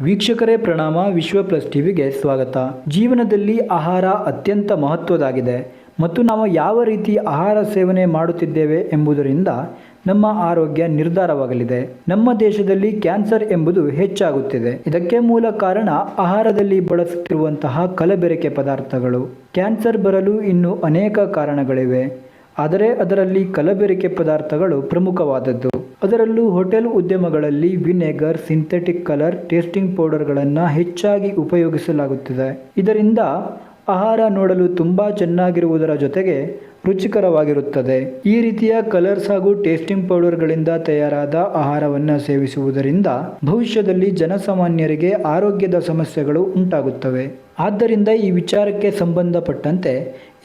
ವೀಕ್ಷಕರೇ ಪ್ರಣಾಮ, ವಿಶ್ವ ಪ್ಲಸ್ ಟಿವಿಗೆ ಸ್ವಾಗತ. ಜೀವನದಲ್ಲಿ ಆಹಾರ ಅತ್ಯಂತ ಮಹತ್ವದಾಗಿದೆ. ಮತ್ತು ನಾವು ಯಾವ ರೀತಿ ಆಹಾರ ಸೇವನೆ ಮಾಡುತ್ತಿದ್ದೇವೆ ಎಂಬುದರಿಂದ ನಮ್ಮ ಆರೋಗ್ಯ ನಿರ್ಧಾರವಾಗಲಿದೆ. ನಮ್ಮ ದೇಶದಲ್ಲಿ ಕ್ಯಾನ್ಸರ್ ಎಂಬುದು ಹೆಚ್ಚಾಗುತ್ತಿದೆ. ಇದಕ್ಕೆ ಮೂಲ ಕಾರಣ ಆಹಾರದಲ್ಲಿ ಬಳಸುತ್ತಿರುವಂತಹ ಕಲಬೆರಕೆ ಪದಾರ್ಥಗಳು. ಕ್ಯಾನ್ಸರ್ ಬರಲು ಇನ್ನೂ ಅನೇಕ ಕಾರಣಗಳಿವೆ. ಆದರೆ ಅದರಲ್ಲಿ ಕಲಬೆರಕೆ ಪದಾರ್ಥಗಳು ಪ್ರಮುಖವಾದದ್ದು. ಅದರಲ್ಲೂ ಹೋಟೆಲ್ ಉದ್ಯಮಗಳಲ್ಲಿ ವಿನೆಗರ್, ಸಿಂಥೆಟಿಕ್ ಕಲರ್, ಟೇಸ್ಟಿಂಗ್ ಪೌಡರ್ಗಳನ್ನು ಹೆಚ್ಚಾಗಿ ಉಪಯೋಗಿಸಲಾಗುತ್ತಿದೆ. ಇದರಿಂದ ಆಹಾರ ನೋಡಲು ತುಂಬ ಚೆನ್ನಾಗಿರುವುದರ ಜೊತೆಗೆ ರುಚಿಕರವಾಗಿರುತ್ತದೆ. ಈ ರೀತಿಯ ಕಲರ್ಸ್ ಹಾಗೂ ಟೇಸ್ಟಿಂಗ್ ಪೌಡರ್ಗಳಿಂದ ತಯಾರಾದ ಆಹಾರವನ್ನು ಸೇವಿಸುವುದರಿಂದ ಭವಿಷ್ಯದಲ್ಲಿ ಜನಸಾಮಾನ್ಯರಿಗೆ ಆರೋಗ್ಯದ ಸಮಸ್ಯೆಗಳು ಉಂಟಾಗುತ್ತವೆ. ಆದ್ದರಿಂದ ಈ ವಿಚಾರಕ್ಕೆ ಸಂಬಂಧಪಟ್ಟಂತೆ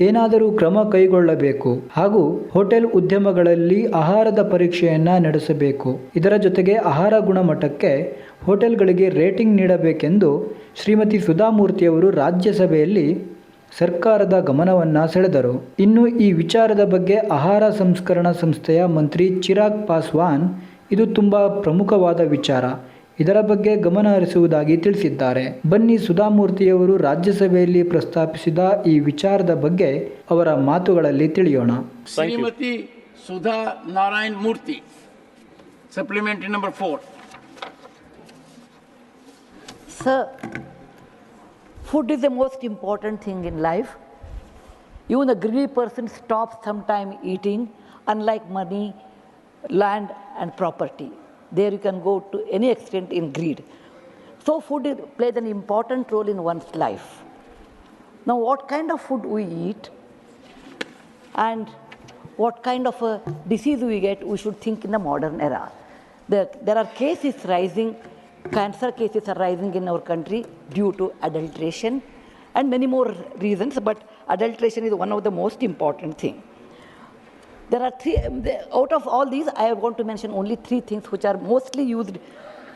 ಏನಾದರೂ ಕ್ರಮ ಕೈಗೊಳ್ಳಬೇಕು ಹಾಗೂ ಹೋಟೆಲ್ ಉದ್ಯಮಗಳಲ್ಲಿ ಆಹಾರದ ಪರೀಕ್ಷೆಯನ್ನು ನಡೆಸಬೇಕು. ಇದರ ಜೊತೆಗೆ ಆಹಾರ ಗುಣಮಟ್ಟಕ್ಕೆ ಹೋಟೆಲ್ಗಳಿಗೆ ರೇಟಿಂಗ್ ನೀಡಬೇಕೆಂದು ಶ್ರೀಮತಿ ಸುಧಾಮೂರ್ತಿಯವರು ರಾಜ್ಯಸಭೆಯಲ್ಲಿ ಸರ್ಕಾರದ ಗಮನವನ್ನು ಸೆಳೆದರು. ಇನ್ನು ಈ ವಿಚಾರದ ಬಗ್ಗೆ ಆಹಾರ ಸಂಸ್ಕರಣಾ ಸಂಸ್ಥೆಯ ಮಂತ್ರಿ ಚಿರಾಗ್ ಪಾಸ್ವಾನ್ ಇದು ತುಂಬ ಪ್ರಮುಖವಾದ ವಿಚಾರ. ಇದರ ಬಗ್ಗೆ ಗಮನ ಹರಿಸುವುದಾಗಿ ತಿಳಿಸಿದ್ದಾರೆ. ಬನ್ನಿ ಸುಧಾಮೂರ್ತಿಯವರು ರಾಜ್ಯಸಭೆಯಲ್ಲಿ ಪ್ರಸ್ತಾಪಿಸಿದ ಈ ವಿಚಾರದ ಬಗ್ಗೆ ಅವರ ಮಾತುಗಳಲ್ಲಿ ತಿಳಿಯೋಣ. Shrimati Sudha Narayan Murthy supplementary number four. Food is the most important thing in life. Even a greedy person stops sometime eating, unlike money, land, and property. There you can go to any extent in greed. So, food plays an important role in one's life. Now, what kind of food we eat and what kind of a disease we get, we should think in the modern era. There, there are cases rising, cancer cases are rising in our country due to adulteration and many more reasons, but adulteration is one of the most important thing. There are three, um, out of all these, I want to mention only three things which are mostly used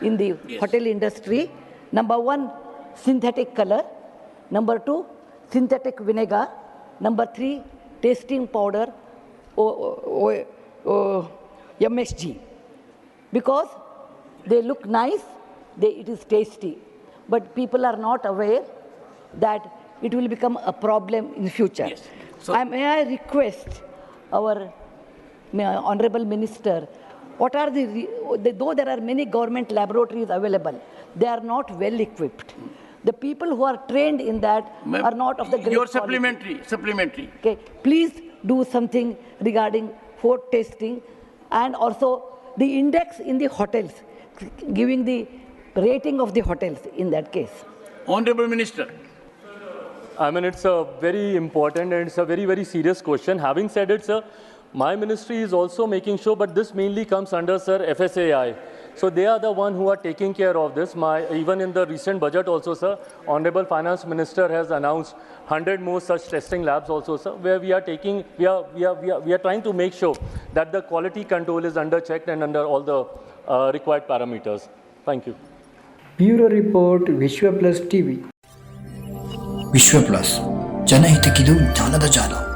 in the hotel industry. Number one, synthetic color. Number two, synthetic vinegar. Number three, tasting powder, O- O- O- MSG. Because they look nice, they, it is tasty. But people are not aware that it will become a problem in future. Yes. So- I, may I request our may- honorable minister, what are the, the, though there are many government laboratories available, they are not well equipped. The people who are trained in that are not of the great Your quality. supplementary, supplementary. Okay, please do something regarding food tasting and also the index in the hotels, giving the rating of the hotels in that case. Honorable Minister. I mean, it's a very important and it's a very, very serious question. Having said it, sir, my ministry is also making sure, but this mainly comes under, sir, FSAI. So they are the one who are taking care of this. My, even in the recent budget also, sir, Honorable Finance Minister has announced 100 more such testing labs also, sir, where we are taking, we are, we are, we are, we are trying to make sure that the quality control is under checked and under all the uh, required parameters. Thank you. Bureau report Vishwa plus TV. Vishwa plus. ಜನಹಿತಕ್ಕಿದು ಜ್ಞಾನದ ಜಾಲ.